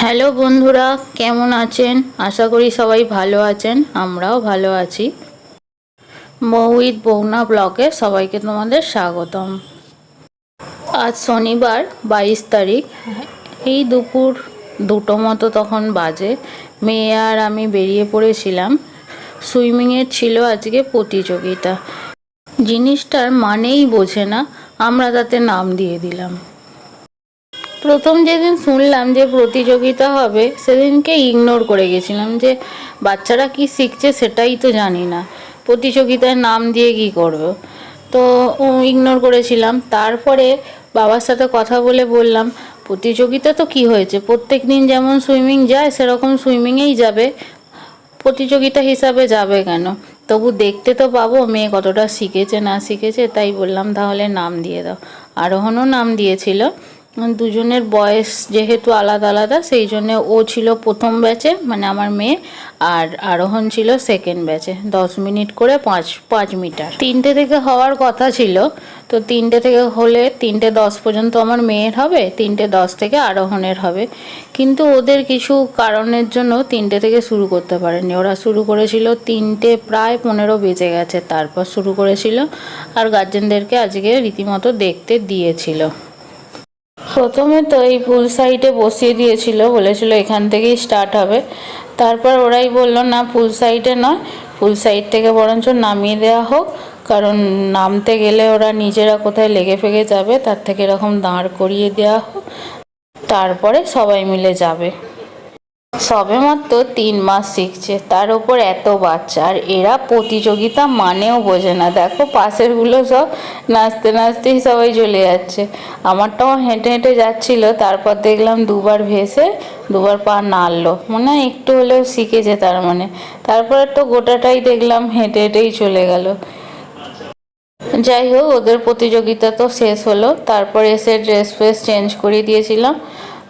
Hello বন্ধুরা, কেমন আছেন? আশা করি সবাই ভালো আছেন, আমরাও ভালো আছি। মৌইদ বৌনা ব্লকে সবাইকে তোমাদের স্বাগতম। আজ শনিবার, বাইশ তারিখ। এই দুপুর দুটো মতো তখন বাজে। মেয়ে আর আমি বেরিয়ে পড়েছিলাম। সুইমিংয়ের ছিল আজকে প্রতিযোগিতা। জিনিসটার মানেই বোঝে না, আমরা তাতে নাম দিয়ে দিলাম। প্রথম যেদিন শুনলাম যে প্রতিযোগিতা হবে, সেদিনকে ইগনোর করে গেছিলাম যে বাচ্চারা কি শিখছে সেটাই তো জানি না। প্রতিযোগিতায় নাম দিয়ে কি করব? তো ইগনোর করেছিলাম। তারপরে বাবার সাথে কথা বলে বললাম, প্রতিযোগিতা তো কি হয়েছে? প্রত্যেক দিন যেমন সুইমিং যায়, সেরকম সুইমিংয়েই যাবে। প্রতিযোগিতা হিসাবে যাবে কেন? তবু দেখতে তো পাবো, মেয়ে কতটা শিখেছে না শিখেছে, তাই বললাম, তাহলে নাম দিয়ে দাও। আরোহণও নাম দিয়েছিল। দুজনের বয়স যেহেতু আলাদা আলাদা, সেই জন্য ও ছিল প্রথম ব্যাচে মানে আমার মেয়ে, আর আরোহণ ছিল সেকেন্ড ব্যাচে দশ মিনিট করে পাঁচ পাঁচ মিটার। তিনটে থেকে হওয়ার কথা ছিল, তো তিনটে থেকে হলে তিনটে দশ পর্যন্ত আমার মেয়ের হবে, তিনটে দশ থেকে আরোহণের হবে। কিন্তু ওদের কিছু কারণের জন্য তিনটে থেকে শুরু করতে পারেনি ওরা শুরু করেছিল তিনটে প্রায় পনেরো বেজে গেছে, তারপর শুরু করেছিল। আর গার্জেনদেরকে আজকে রীতিমতো দেখতে দিয়েছিল। প্রথমে তো এই ফুল সাইডে বসিয়ে দিয়েছিল, বলেছিল এখান থেকেই স্টার্ট হবে। তারপর ওরাই বলল, না ফুল সাইডে নয় ফুল সাইড থেকে বরঞ্চ নামিয়ে দেওয়া হোক, কারণ নামতে গেলে ওরা নিজেরা কোথায় লেগে ফেগে যাবে, তার থেকে এরকম দাঁড় করিয়ে দেওয়া হোক, তারপরে সবাই মিলে যাবে। সবে মাত্র তিন মাস শিখছে। তার ওপর এত বাচ্চা, আর এরা প্রতিযোগিতা মানেও বোঝে না। দেখো পাশেরগুলো সব নাচতে নাচতেই সবাই চলে যাচ্ছে। আমারটাও হেঁটে হেঁটে যাচ্ছিল, তারপর দেখলাম দুবার ভেসে দুবার পা নাড়লো। মানে একটু হলেও শিখেছে তার মানে। তারপরে তো গোটাটাই দেখলাম হেঁটে হেঁটেই চলে গেল। যাই হোক, ওদের প্রতিযোগিতা তো শেষ হলো। তারপর এসে ড্রেস ফ্রেস চেঞ্জ করে দিয়েছিলাম।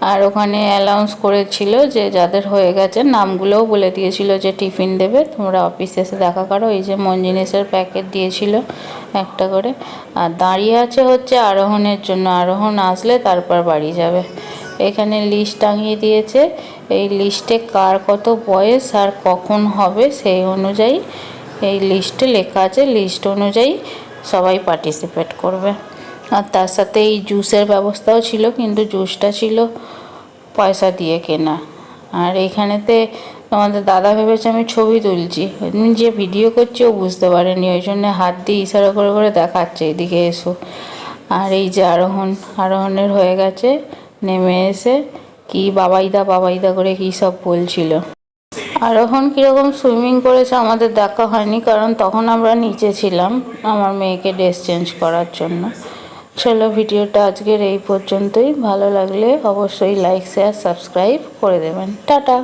আর ওখানে অ্যালাউন্স করেছিল যে যাদের হয়ে গেছে, নামগুলোও বলে দিয়েছিল যে টিফিন দেবে। তোমরা অফিসে এসে দেখা করো। এই যে মন জিনিসের প্যাকেট দিয়েছিল একটা করে। আর দাঁড়িয়ে আছে হচ্ছে আরোহণের জন্য। আরোহণ আসলে তারপর বাড়ি যাবে। এখানে লিস্ট টাঙিয়ে দিয়েছে। এই লিস্টে কার কত বয়স আর কখন হবে সেই অনুযায়ী এই লিস্টে লেখা আছে। লিস্ট অনুযায়ী সবাই পার্টিসিপেট করবে। আর তার সাথে এই জুসের ব্যবস্থাও ছিল, কিন্তু জুসটা ছিল পয়সা দিয়ে কেনা। আর এইখানেতে আমাদের দাদা ভেবেছে আমি ছবি তুলছি। যে ভিডিও করছি ও বুঝতে পারেনি, ওই জন্য হাত দিয়ে ইশারা করে করে দেখাচ্ছে, এদিকে এসো। আর এই যে আরোহণ, আরোহণের হয়ে গেছে, নেমে এসে কি বাবাইদা বাবাইদা করে কী সব বলছিল। আরোহণ কীরকম সুইমিং করেছে আমাদের দেখা হয়নি, কারণ তখন আমরা নিচে ছিলাম আমার মেয়েকে ড্রেস চেঞ্জ করার জন্য। চলো ভিডিওটা আজকের এই পর্যন্তই। ভালো লাগলে অবশ্যই লাইক শেয়ার সাবস্ক্রাইব করে দেবেন। টাটা!